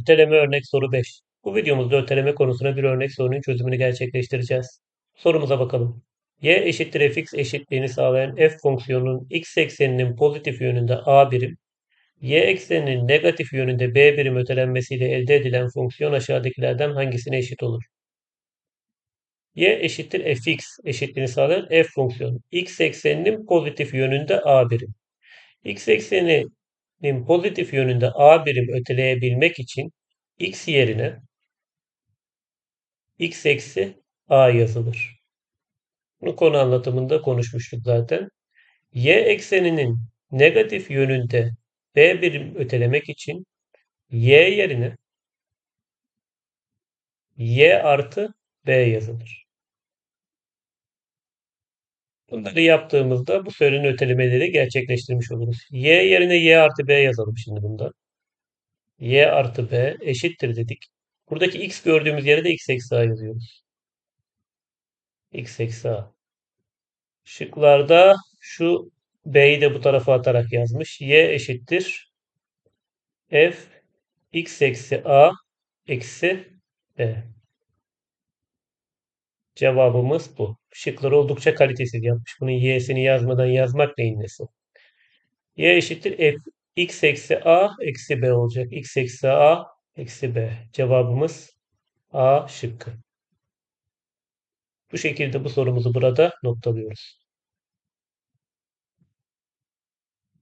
Öteleme örnek soru 5. Bu videomuzda öteleme konusuna bir örnek sorunun çözümünü gerçekleştireceğiz. Sorumuza bakalım. y eşittir fx eşitliğini sağlayan f fonksiyonunun x ekseninin pozitif yönünde a birim, y ekseninin negatif yönünde b birim ötelenmesiyle elde edilen fonksiyon aşağıdakilerden hangisine eşit olur? y eşittir fx eşitliğini sağlayan f fonksiyonu. x ekseninin pozitif yönünde a birim. x ekseninin pozitif yönünde a birim öteleyebilmek için x yerine x eksi a yazılır. Bunu konu anlatımında konuşmuştuk zaten. y ekseninin negatif yönünde b birim ötelemek için y yerine y artı b yazılır. Bunları yaptığımızda bu söylenen ötelemeleri gerçekleştirmiş oluruz. y yerine y artı b yazalım şimdi bunda. y artı b eşittir dedik. Buradaki x gördüğümüz yere de x eksi a yazıyoruz. x eksi a. Şıklarda şu b'yi de bu tarafa atarak yazmış. y eşittir f x eksi a eksi b. Cevabımız bu. Şıkları oldukça kalitesiz yapmış. Bunun y'sini yazmadan yazmak neyin nesi? y eşittir f x eksi a eksi b olacak. x eksi a eksi b. Cevabımız a şıkkı. Bu şekilde bu sorumuzu burada noktalıyoruz.